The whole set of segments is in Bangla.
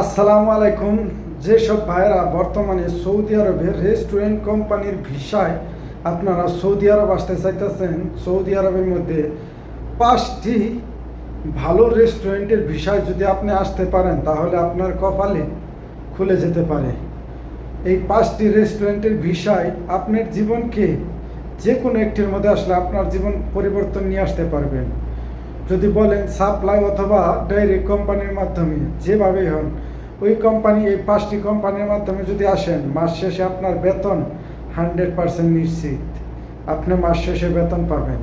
আসসালামু আলাইকুম। যেসব ভাইয়েরা বর্তমানে সৌদি আরবের রেস্টুরেন্ট কোম্পানির ভিসায় আপনারা সৌদি আরব আসতে চাইতেছেন, সৌদি আরবের মধ্যে পাঁচটি ভালো রেস্টুরেন্টের ভিসায় যদি আপনি আসতে পারেন, তাহলে আপনার কপালে খুলে যেতে পারে। এই পাঁচটি রেস্টুরেন্টের ভিসায় আপনার জীবনকে যে কোনো একটির মধ্যে আসলে আপনার জীবন পরিবর্তন নিয়ে আসতে পারবেন। যদি বলেন সাপ্লাই অথবা ডাইরেক্ট কোম্পানির মাধ্যমে, যেভাবেই হন, ওই কোম্পানি এই পাঁচটি কোম্পানির মাধ্যমে যদি আসেন, মাস শেষে আপনার বেতন হান্ড্রেড পার্সেন্ট নিশ্চিত। আপনি মাস শেষে বেতন পাবেন।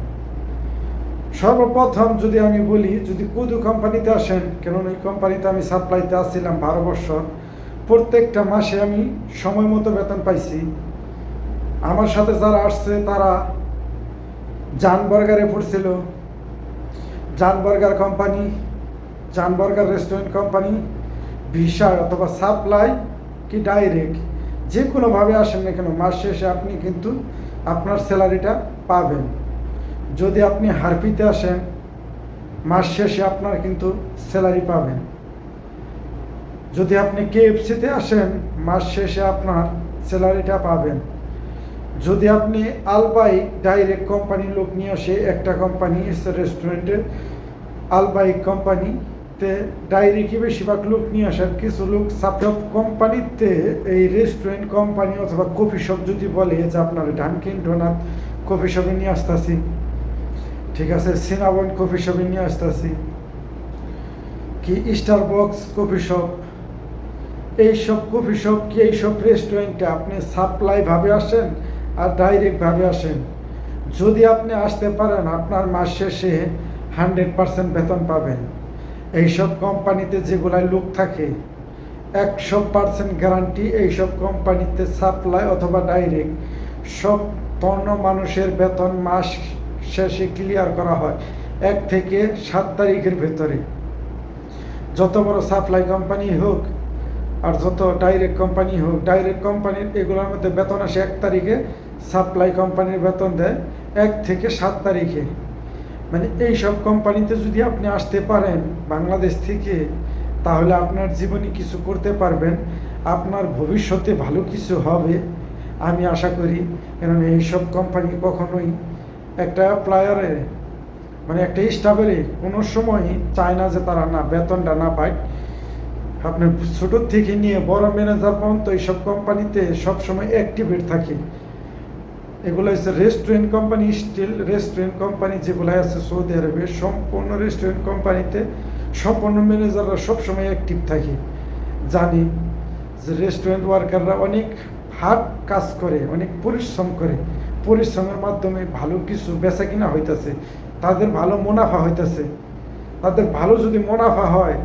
সর্বপ্রথম যদি আমি বলি, যদি কুদু কোম্পানিতে আসেন কেন ওই কোম্পানিতে আমি সাপ্লাইতে আসছিলাম বারো বছর, প্রত্যেকটা মাসে আমি সময় মতো বেতন পাইছি। আমার সাথে যারা আসছে, তারা জানবার্গারে পড়ছিল জানবার্গার কোম্পানি জানবার্গার রেস্টুরেন্ট কোম্পানি ভিসা অথবা সাপ্লাই কি ডাইরেক্ট যে কোনোভাবে আসেন না কেন, মাস শেষে আপনি কিন্তু আপনার স্যালারিটা পাবেন। যদি আপনি হারপিতে আসেন, মাস শেষে আপনার কিন্তু স্যালারি পাবেন। যদি আপনি কেএফসিতে আসেন, মাস শেষে আপনার স্যালারিটা পাবেন। যদি আপনি আলবাইক ডাইরেক্ট কোম্পানির লোক নিয়ে আসে, একটা কোম্পানি রেস্টুরেন্টে আলবাইক কোম্পানিতে ডাইরেক্টই বেশিরভাগ লোক নিয়ে আসার কিছু লোক সাপটপ কোম্পানিতে এই রেস্টুরেন্ট কোম্পানি অথবা কফি শপ যদি বলে যে আপনার ডানকিন ডোনাট কফি শপে নিয়ে আসতেছি, ঠিক আছে সিনাবন কফি শপে নিয়ে আসতেছি, কি স্টার বক্স কফি শপ এইসব কফি শপ কি এইসব রেস্টুরেন্টে আপনি সাপ্লাইভাবে আসেন? আর ডাইরেক্টভাবে আসেন। যদি আপনি আসতে পারেন, আপনার মাস শেষে হান্ড্রেড পার্সেন্ট বেতন পাবেন। এইসব কোম্পানিতে যেগুলাই লোক থাকে, একশো পার্সেন্ট গ্যারান্টি এইসব কোম্পানিতে সাপ্লাই অথবা ডাইরেক্ট সব পণ্য মানুষের বেতন মাস শেষে ক্লিয়ার করা হয়, এক থেকে সাত তারিখের ভেতরে। যত বড় সাপ্লাই কোম্পানি হোক আর যত ডাইরেক্ট কোম্পানি হোক ডাইরেক্ট কোম্পানির এগুলোর মধ্যে বেতন আসে এক তারিখে সাপ্লাই কোম্পানির বেতন দেয় এক থেকে সাত তারিখে। মানে এই সব কোম্পানিতে যদি আপনি আসতে পারেন বাংলাদেশ থেকে, তাহলে আপনার জীবনে কিছু করতে পারবেন। আপনার ভবিষ্যতে ভালো কিছু হবে, আমি আশা করি। কেননা এইসব কোম্পানি কখনোই একটা প্লায়ারে মানে একটা স্টাফেরে কোনো সময় চায় না যে তারা না বেতনটা না পায়। আপনার ছোটোর থেকে নিয়ে বড় ম্যানেজার পর্যন্ত এইসব কোম্পানিতে সবসময় অ্যাক্টিভেট থাকে। এগুলো হচ্ছে restaurant company still restaurant company যেগুলো আছে সৌদি আরবে, সম্পূর্ণ রেস্টুরেন্ট কোম্পানিতে সম্পূর্ণ ম্যানেজাররা সবসময় অ্যাক্টিভ থাকে। জানি যে রেস্টুরেন্ট ওয়ার্কাররা অনেক হার্ড কাজ করে, অনেক পরিশ্রম করে। পরিশ্রমের মাধ্যমে ভালো কিছু বেচা কিনা হইতেছে, তাদের ভালো মুনাফা হইতেছে। তাদের ভালো যদি মুনাফা হয়,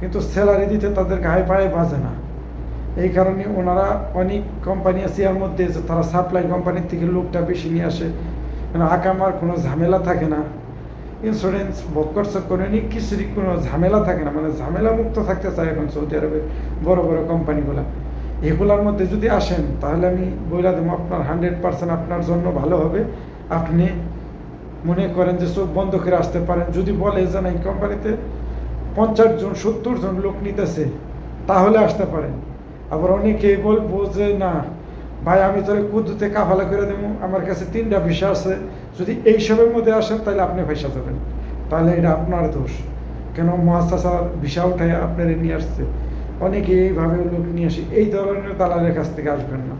কিন্তু স্যালারি দিতে তাদের গায়ে পায়ে বাজে না। এই কারণে ওনারা অনেক কোম্পানি আছে, এর মধ্যে যে তারা সাপ্লাই কোম্পানির থেকে লোকটা বেশি নিয়ে আসে। মানে আকামার কোনো ঝামেলা থাকে না। ইন্স্যুরেন্স বক্কর চক্কর অনেক কিছুরই কোনো ঝামেলা থাকে না। মানে ঝামেলা মুক্ত থাকতে চায় এখন সৌদি আরবের বড় বড় কোম্পানিগুলো এগুলোর মধ্যে যদি আসেন, তাহলে আমি বইলা দেবো, আপনার হান্ড্রেড পার্সেন্ট আপনার জন্য ভালো হবে। আপনি মনে করেন যে চোখ বন্ধ করে আসতে পারেন। যদি বলে যে না, এই কোম্পানিতে পঞ্চাশ জন, সত্তর জন লোক নিতেছে, তাহলে আসতে পারেন। আবার অনেকে বলব যে, না, ভাই, আমি তোরে কুদ্দুতে কাফালা করে দেবো। আমার কাছে তিনটা ভিসা আছে। যদি এইসবের মধ্যে আসেন, তাহলে আপনি ভাইসা যাবেন তাহলে এটা আপনার দোষ। কেন মহাস্তাসার ভিসা উঠায় আপনারা নিয়ে আসছে? অনেকে এইভাবে লোক নিয়ে আসে। এই ধরনের দালালের কাছ থেকে আসবেন না।